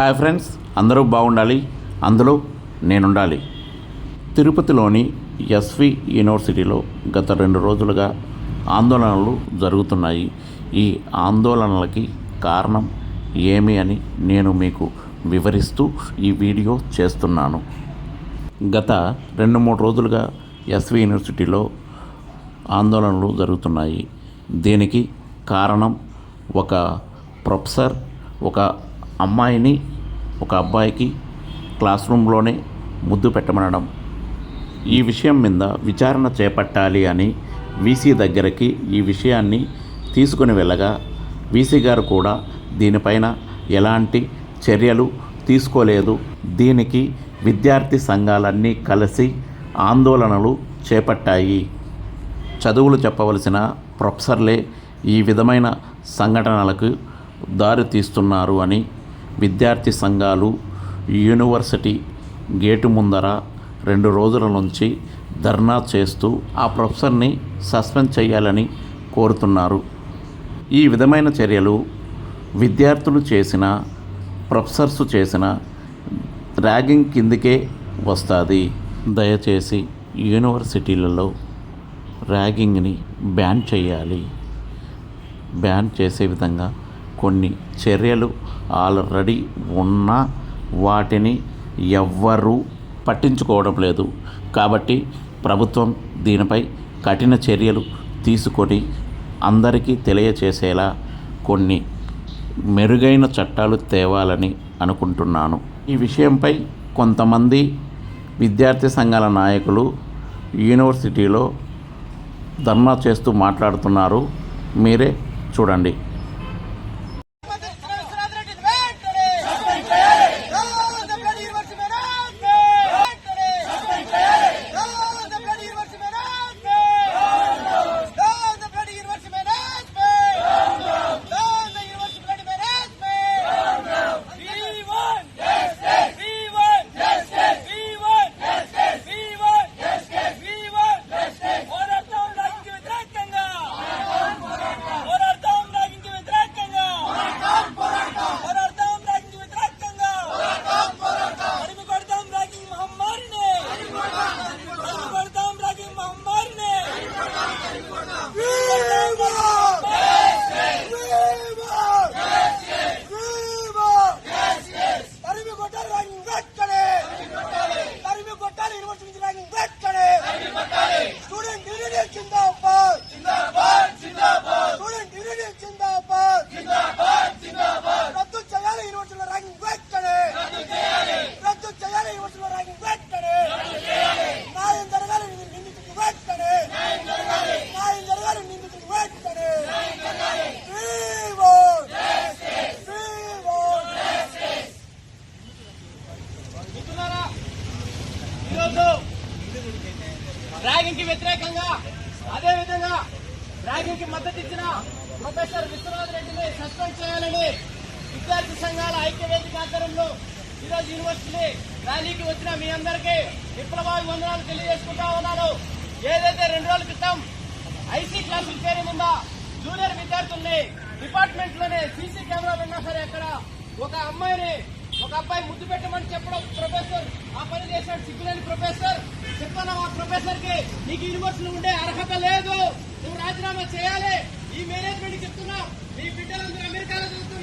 Hi friends అందరూ బాగుండాలి. అందులో నేనుండాలి. తిరుపతిలోని ఎస్వి యూనివర్సిటీలో గత రెండు రోజులుగా ఆందోళనలు జరుగుతున్నాయి. ఈ ఆందోళనలకి కారణం ఏమి అని నేను మీకు వివరిస్తూ ఈ వీడియో చేస్తున్నాను. గత రెండు మూడు రోజులుగా ఎస్వి యూనివర్సిటీలో ఆందోళనలు జరుగుతున్నాయి. దీనికి కారణం ఒక ప్రొఫెసర్ ఒక అమ్మాయిని ఒక అబ్బాయికి క్లాస్ రూమ్లోనే ముద్దు పెట్టమనడం. ఈ విషయం మీద విచారణ చేపట్టాలి అని వీసీ దగ్గరికి ఈ విషయాన్ని తీసుకుని వెళ్ళగా వీసీ గారు కూడా దీనిపైన ఎలాంటి చర్యలు తీసుకోలేదు. దీనికి విద్యార్థి సంఘాలన్నీ కలిసి ఆందోళనలు చేపట్టాయి. చదువులు చెప్పవలసిన ప్రొఫెసర్లే ఈ విధమైన సంఘటనలకు దారి తీస్తున్నారు అని విద్యార్థి సంఘాలు యూనివర్సిటీ గేటు ముందర రెండు రోజుల నుంచి ధర్నా చేస్తూ ఆ ప్రొఫెసర్ని సస్పెండ్ చేయాలని కోరుతున్నారు. ఈ విధమైన చర్యలు విద్యార్థులు చేసిన ప్రొఫెసర్స్ చేసిన ర్యాగింగ్ కిందకే వస్తుంది. దయచేసి యూనివర్సిటీలలో ర్యాగింగ్ని బ్యాన్ చేయాలి. బ్యాన్ చేసే విధంగా కొన్ని చర్యలు ఆల్రెడీ ఉన్నా వాటిని ఎవ్వరూ పట్టించుకోవడం లేదు. కాబట్టి ప్రభుత్వం దీనిపై కఠిన చర్యలు తీసుకొని అందరికీ తెలియచేసేలా కొన్ని మెరుగైన చట్టాలు తేవాలని అనుకుంటున్నాను. ఈ విషయంపై కొంతమంది విద్యార్థి సంఘాల నాయకులు యూనివర్సిటీలో ధర్నా చేస్తూ మాట్లాడుతున్నారు. మీరే చూడండి. వ్యతిరేకంగా అదే విధంగా ర్యాగింగ్కి మద్దతు ఇచ్చిన ప్రొఫెసర్ విశ్వనాథ్ రెడ్డిని సస్పెండ్ చేయాలని విద్యార్థి సంఘాల ఐక్యవేదిక ఆధ్వర్యంలో ఈరోజు యూనివర్సిటీ ర్యాలీకి వచ్చిన మీ అందరికీ విప్లవాది వందనాలు తెలియజేసుకుంటా ఉన్నాను. ఏదైతే రెండు రోజుల క్రితం ఐసీ క్లాసుల పేరు మీద జూనియర్ విద్యార్థుల్ని డిపార్ట్మెంట్లోనే సీసీ కెమెరా ఉన్నా సరే అక్కడ ఒక అమ్మాయిని ఒక అబ్బాయి ముద్దు పెట్టమని చెప్పడం ప్రొఫెసర్ ఆ పని చేశాడు సిగ్గులేని ప్రొఫెసర్. చెప్పాను ప్రొఫెసర్కి నీకు యూనివర్సిటీలో ఉండే అర్హత లేదు. నువ్వు రాజీనామా చేయాలి. ఈ మేనేజ్మెంట్ చెప్తున్నావు నీ బిడ్డలందరూ అమెరికాలో చదువుతున్నారు.